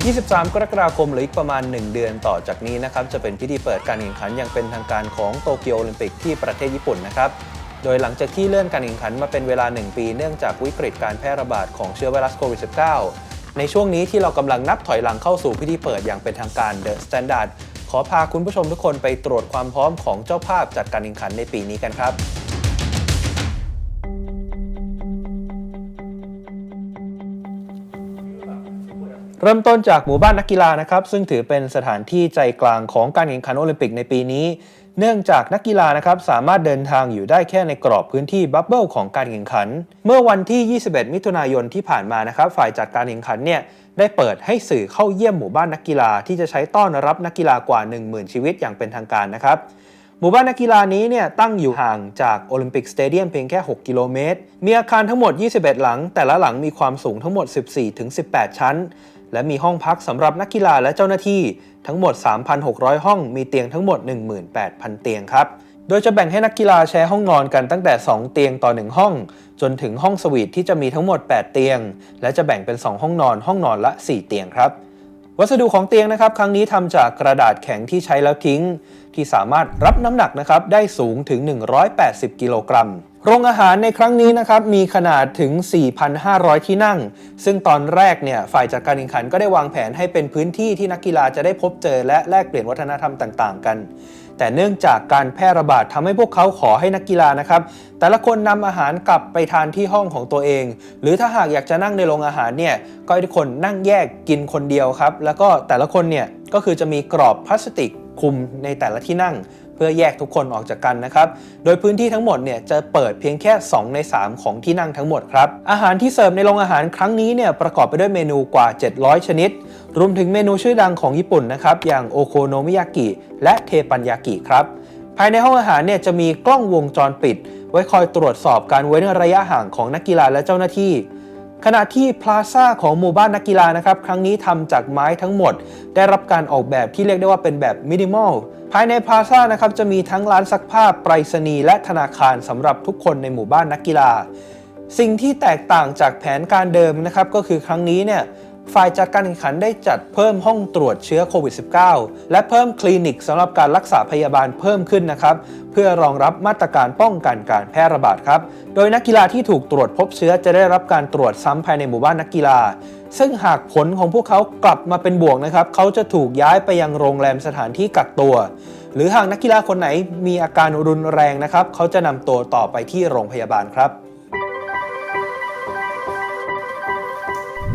23 กรกฎาคมหรืออีกประมาณ 1 เดือนต่อจากนี้นะครับจะเป็นพิธีเปิดการแข่งขันอย่างเป็นทางการของโตเกียวโอลิมปิกที่ประเทศญี่ปุ่นนะครับโดยหลังจากที่เลื่อนการแข่งขันมาเป็นเวลา 1 ปีเนื่องจากวิกฤตการแพร่ระบาดของเชื้อไวรัสโควิด -19 ในช่วงนี้ที่เรากำลังนับถอยหลังเข้าสู่พิธีเปิดอย่างเป็นทางการ The Standard ขอพาคุณผู้ชมทุกคนไปตรวจความพร้อมของเจ้าภาพจัดการแข่งขันในปีนี้กันครับ เริ่มต้นจากหมู่บ้านนักกีฬานะครับ ซึ่งถือเป็นสถานที่ใจกลางของการแข่งขันโอลิมปิกในปีนี้ เนื่องจากนักกีฬานะครับสามารถเดินทางอยู่ได้แค่ในกรอบพื้นที่บับเบิลของการแข่งขัน เมื่อวันที่ 21 มิถุนายนที่ผ่านมานะครับ ฝ่ายจัดการแข่งขันเนี่ยได้เปิดให้สื่อเข้าเยี่ยมหมู่บ้านนักกีฬาที่จะใช้ต้อนรับนักกีฬากว่า 10,000 ชีวิตอย่างเป็นทางการนะครับหมู่บ้านนักกีฬานี้เนี่ยตั้งอยู่ห่างจากโอลิมปิกสเตเดียมเพียงแค่ 6 กิโลเมตร มีอาคารทั้งหมด 21 หลัง แต่ละหลังมีความสูงทั้งหมด 14-18 ชั้น และมีห้องพักสำหรับนักกีฬาและเจ้าหน้าที่ทั้งหมด 3,600 ห้องมีเตียงทั้งหมด 18,000 เตียงครับ โดยจะแบ่งให้นักกีฬาแชร์ห้องนอนกันตั้งแต่ 2 เตียงต่อ 1 ห้อง จนถึงห้องสวีทที่จะมีทั้งหมด 8 เตียง และจะแบ่งเป็น 2 ห้องนอน ห้องนอนละ 4 เตียงครับวัสดุของเตียงนะครับครั้งนี้ทำจากกระดาษแข็งที่ใช้แล้วทิ้ง ที่สามารถรับน้ำหนักนะครับได้สูงถึง 180 กิโลกรัม โรงอาหารในครั้งนี้นะครับมีขนาดถึง 4,500 ที่นั่ง ซึ่งตอนแรกเนี่ยฝ่ายจัดการแข่งขันก็ได้วางแผนให้เป็นพื้นที่ที่นักกีฬาจะได้พบเจอและแลกเปลี่ยนวัฒนธรรมต่าง ๆ กัน แต่เนื่องจากการแพร่ระบาดทำให้พวกเขาขอให้นักกีฬานะครับแต่ละคนนำอาหารกลับไปทานที่ห้องของตัวเอง หรือถ้าหากอยากจะนั่งในโรงอาหารเนี่ยก็ให้ทุกคนนั่งแยกกินคนเดียวครับแล้วก็แต่ละคนเนี่ยก็คือจะมีกรอบพลาสติกคุมในแต่ละที่นั่ง พื่อแยกทุกคนออกจากกันนะครับ โดยพื้นที่ทั้งหมดเนี่ยจะเปิดเพียงแค่ 2 ใน 3 ของที่นั่งทั้งหมดครับ อาหารที่เสิร์ฟในโรงอาหารครั้งนี้เนี่ยประกอบไปด้วยเมนูกว่า 700 ชนิด รวมถึงเมนูชื่อดังของญี่ปุ่นนะครับ อย่างโอโคโนมิยากิและเทปันยากิครับ ภายในห้องอาหารเนี่ยจะมีกล้องวงจรปิด ไว้คอยตรวจสอบการเว้นระยะห่างของนักกีฬาและเจ้าหน้าที่ขณะที่พลาซ่าของหมู่บ้านนักกีฬานะครับ ครั้งนี้ทำจากไม้ทั้งหมด ได้รับการออกแบบที่เรียกได้ว่าเป็นแบบมินิมอล ภายในพาซ่านะครับจะมีทั้งร้านซักผ้าไปรษณีย์และธนาคารสำหรับทุกคนในหมู่บ้านนักกีฬา สิ่งที่แตกต่างจากแผนการเดิมนะครับก็คือครั้งนี้เนี่ยฝ่ายจัดการแข่งขันได้จัดเพิ่มห้องตรวจเชื้อโควิด -19 และเพิ่มคลินิกสำหรับการรักษาพยาบาลเพิ่มขึ้นนะครับ เพื่อรองรับมาตรการป้องกันการแพร่ระบาดครับ โดยนักกีฬาที่ถูกตรวจพบเชื้อจะได้รับการตรวจซ้ำภายในหมู่บ้านนักกีฬา ซึ่งหากผลของพวกเขากลับมาเป็นบวกนะครับ เขาจะถูกย้ายไปยังโรงแรมสถานที่กักตัว หรือหากนักกีฬาคนไหนมีอาการรุนแรงนะครับ เขาจะนำตัวต่อไปที่โรงพยาบาลครับ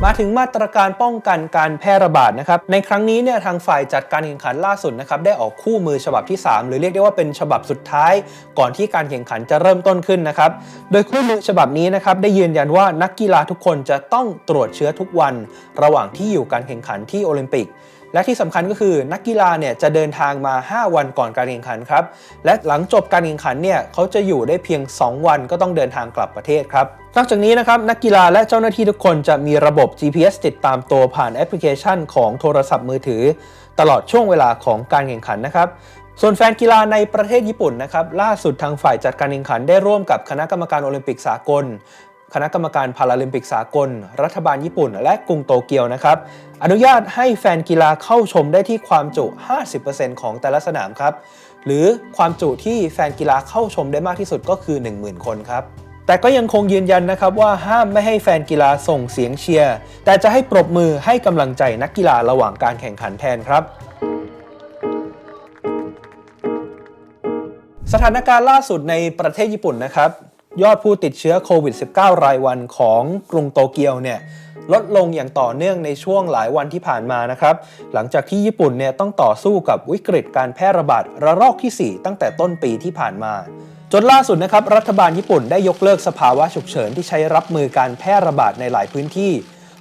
มาถึงมาตรการป้องกันการแพร่ระบาดนะครับ ในครั้งนี้เนี่ยทางฝ่ายจัดการแข่งขันล่าสุดนะครับได้ออกคู่มือฉบับที่ 3 หรือเรียกได้ว่าเป็นฉบับสุดท้าย ก่อนที่การแข่งขันจะเริ่มต้นขึ้นนะครับ โดยคู่มือฉบับนี้นะครับได้ยืนยันว่านักกีฬาทุกคนจะต้องตรวจเชื้อทุกวัน ระหว่างที่อยู่การแข่งขันที่โอลิมปิก และที่สำคัญก็คือนักกีฬาเนี่ยจะเดินทางมา 5 วันก่อนการแข่งขันครับ และหลังจบการแข่งขันเนี่ยเขาจะอยู่ได้เพียง 2 วันก็ต้องเดินทางกลับประเทศครับนอกจากนี้นะครับนักกีฬาและเจ้าหน้าที่ทุกคนจะมีระบบ GPS ติดตามตัวผ่านแอปพลิเคชันของโทรศัพท์มือถือ ตลอดช่วงเวลาของการแข่งขันนะครับส่วนแฟนกีฬาในประเทศญี่ปุ่นนะครับล่าสุดทางฝ่ายจัดการแข่งขันได้ร่วมกับคณะกรรมการโอลิมปิกสากล คณะกรรมการพาราลิมปิกสากล รัฐบาลญี่ปุ่น และกรุงโตเกียวนะครับ อนุญาตให้แฟนกีฬาเข้าชมได้ที่ความจุ 50%ของแต่ละสนามครับ หรือความจุที่แฟนกีฬาเข้าชมได้มากที่สุดก็คือ 10,000 คนครับแต่ก็ยังคงยืนยันนะครับว่าห้ามไม่ให้แฟนกีฬาส่งเสียงเชียร์ แต่จะให้ปรบมือให้กำลังใจนักกีฬาระหว่างการแข่งขันแทนครับ สถานการณ์ล่าสุดในประเทศญี่ปุ่นนะครับ ยอดผู้ติดเชื้อโควิด -19 รายวันของกรุงโตเกียวเนี่ยลดลงอย่างต่อเนื่องในช่วงหลายวันที่ผ่านมานะครับ หลังจากที่ญี่ปุ่นเนี่ยต้องต่อสู้กับวิกฤตการแพร่ระบาดระลอกที่ 4 ตั้งแต่ต้นปีที่ผ่านมา จนล่าสุดนะครับ รัฐบาลญี่ปุ่นได้ยกเลิกสภาวะฉุกเฉินที่ใช้รับมือการแพร่ระบาดในหลายพื้นที่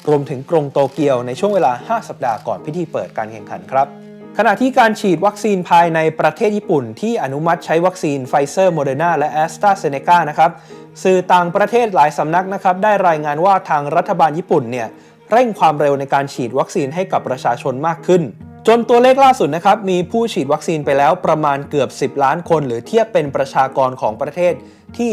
รวมถึงกรุงโตเกียวในช่วงเวลา 5 สัปดาห์ก่อนพิธีเปิดการแข่งขันครับ ขณะที่การฉีดวัคซีนภายในประเทศญี่ปุ่น ที่อนุมัติใช้วัคซีนไฟเซอร์โมเดอร์นาและแอสตราเซเนกานะครับสื่อต่างประเทศหลายสำนักนะครับได้รายงานว่าทางรัฐบาลญี่ปุ่นเนี่ยเร่งความเร็วในการฉีดวัคซีนให้กับประชาชนมากขึ้น จนตัวเลขล่าสุดนะครับมีผู้ฉีดวัคซีนไปแล้วประมาณเกือบ 10 ล้านคน หรือเทียบเป็นประชากรของประเทศที่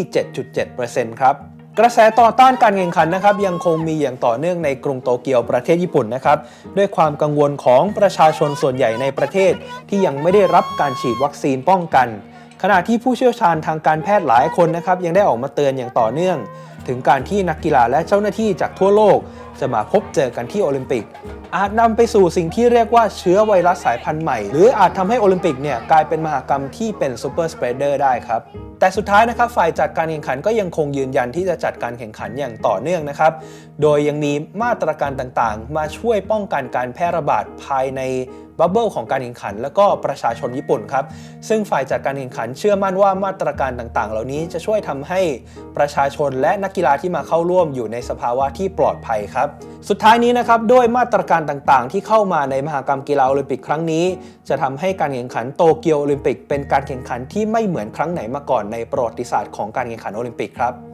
7.7%ครับ กระแสต่อต้านการแข่งขันนะครับยังคงมีอย่างต่อเนื่องในกรุงโตเกียวประเทศญี่ปุ่นนะครับด้วยความกังวลของประชาชนส่วนใหญ่ในประเทศ ที่ยังไม่ได้รับการฉีดวัคซีนป้องกัน ขณะที่ผู้เชี่ยวชาญทางการแพทย์หลายคนนะครับยังได้ออกมาเตือนอย่างต่อเนื่อง ถึงการที่นักกีฬาและเจ้าหน้าที่จากทั่วโลก จะมาพบเจอกันที่โอลิมปิก อาจนำไปสู่สิ่งที่เรียกว่าเชื้อไวรัสสายพันธุ์ใหม่ หรืออาจทำให้โอลิมปิกเนี่ยกลายเป็นมหากรรมที่เป็นซูเปอร์สเปรเดอร์ได้ครับแต่สุดท้ายนะครับฝ่ายจัดการแข่งขันก็ยังคงยืนยันที่จะจัดการแข่งขันอย่างต่อเนื่องนะครับ โดยยังมีมาตรการต่างๆ มาช่วยป้องกันการแพร่ระบาดภายในบับเบิลของการแข่งขัน และก็ประชาชนญี่ปุ่นครับ ซึ่งฝ่ายจัดการแข่งขันเชื่อมั่นว่ามาตรการต่างๆ เหล่านี้จะช่วยทำให้ประชาชนและนักกีฬาที่มาเข้าร่วมอยู่ในสภาวะที่ปลอดภัยครับสุดท้ายนี้นะครับด้วยมาตรการต่างๆ ที่เข้ามาในมหากรรมกีฬาโอลิมปิกครั้งนี้ จะทำให้การแข่งขันโตเกียวโอลิมปิกเป็นการแข่งขันที่ไม่เหมือนครั้งไหนมาก่อนในประวัติศาสตร์ของการแข่งขันโอลิมปิกครับ